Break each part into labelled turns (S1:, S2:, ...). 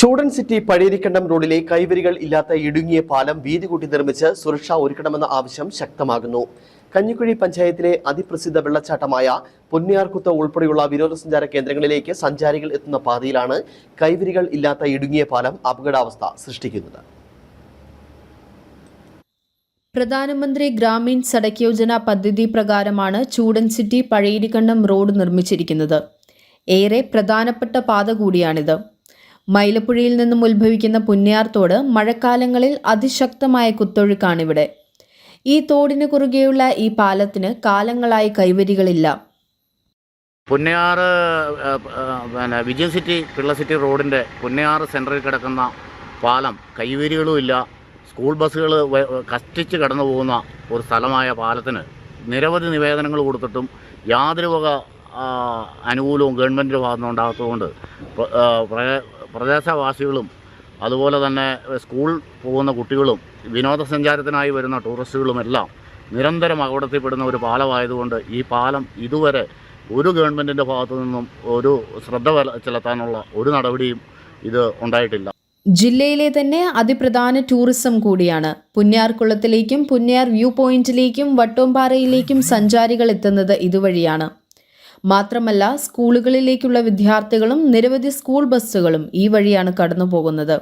S1: ചൂടൻ സിറ്റി പഴയരിക്കണ്ടം റോഡിലെ കൈവരികൾ ഇല്ലാത്ത ഇടുങ്ങിയ പാലം വീതി കൂട്ടി നിർമ്മിച്ച് സുരക്ഷ ഒരുക്കണമെന്ന ആവശ്യം ശക്തമാകുന്നു. കഞ്ഞിക്കുഴി പഞ്ചായത്തിലെ അതിപ്രസിദ്ധ വെള്ളച്ചാട്ടമായ പൊന്നിയാർകുത്ത ഉൾപ്പെടെയുള്ള വിനോദസഞ്ചാര കേന്ദ്രങ്ങളിലേക്ക് സഞ്ചാരികൾ എത്തുന്ന പാതയിലാണ് കൈവരികൾ ഇല്ലാത്ത ഇടുങ്ങിയ പാലം അപകടാവസ്ഥ സൃഷ്ടിക്കുന്നത്.
S2: പ്രധാനമന്ത്രി ഗ്രാമീൺ സഡക് യോജന പദ്ധതി പ്രകാരമാണ് ചൂടൻ സിറ്റി പഴയരിക്കണ്ടം റോഡ് നിർമ്മിച്ചിരിക്കുന്നത്. ഏറെ പ്രധാനപ്പെട്ട പാത കൂടിയാണിത്. മൈലപ്പുഴയിൽ നിന്നും ഉത്ഭവിക്കുന്ന പുന്നയാർ തോട് മഴക്കാലങ്ങളിൽ അതിശക്തമായ കുത്തൊഴുക്കാണിവിടെ. ഈ തോടിന് കുറുകെയുള്ള ഈ പാലത്തിന് കാലങ്ങളായി കൈവരികളില്ല.
S3: പുന്നയാറ് പിന്നെ വിജയ സിറ്റി പിള്ള സിറ്റി റോഡിന്റെ പുന്നയാറ് സെന്ററിൽ കിടക്കുന്ന പാലം കൈവരികളുമില്ല സ്കൂൾ ബസ്സുകൾ കഷ്ടിച്ച് കടന്നു പോകുന്ന ഒരു സ്ഥലമായ പാലത്തിന് നിരവധി നിവേദനങ്ങൾ കൊടുത്തിട്ടും യാതൊരു വക അനുകൂലവും ഗവൺമെന്റിന്റെ ഭാഗത്തുനിന്ന് ഉണ്ടാകാത്തതുകൊണ്ട് പ്രദേശവാസികളും അതുപോലെ തന്നെ സ്കൂൾ പോകുന്ന കുട്ടികളും വിനോദസഞ്ചാരത്തിനായി വരുന്ന ടൂറിസ്റ്റുകളുമെല്ലാം നിരന്തരം അപകടത്തിൽപ്പെടുന്ന ഒരു പാലമായതുകൊണ്ട് ഈ പാലം ഇതുവരെ ഒരു ഗവൺമെന്റിന്റെ ഭാഗത്തു നിന്നും ഒരു ശ്രദ്ധ ചെലുത്താനുള്ള ഒരു നടപടിയും ഇത് ഉണ്ടായിട്ടില്ല.
S2: ജില്ലയിലെ തന്നെ അതിപ്രധാന ടൂറിസം കൂടിയാണ്. പുന്യാർകുളത്തിലേക്കും പുന്നാർ വ്യൂ പോയിന്റിലേക്കും വട്ടോംപാറയിലേക്കും സഞ്ചാരികൾ എത്തുന്നത് ഇതുവഴിയാണ്. മാത്രമല്ല സ്കൂളുകളിലേക്കുള്ള വിദ്യാർത്ഥികളും നിരവധി സ്കൂൾ ബസ്സുകളും ഈ വഴിയാണ് കടന്നു പോകുന്നത്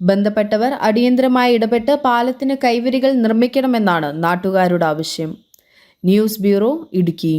S2: ബന്ധപ്പെട്ടവർ അടിയന്തരമായി ഇടപെട്ട് പാലത്തിന് കൈവരികൾ നിർമ്മിക്കണമെന്നാണ് നാട്ടുകാരുടെ ആവശ്യം. News bureau Idukki.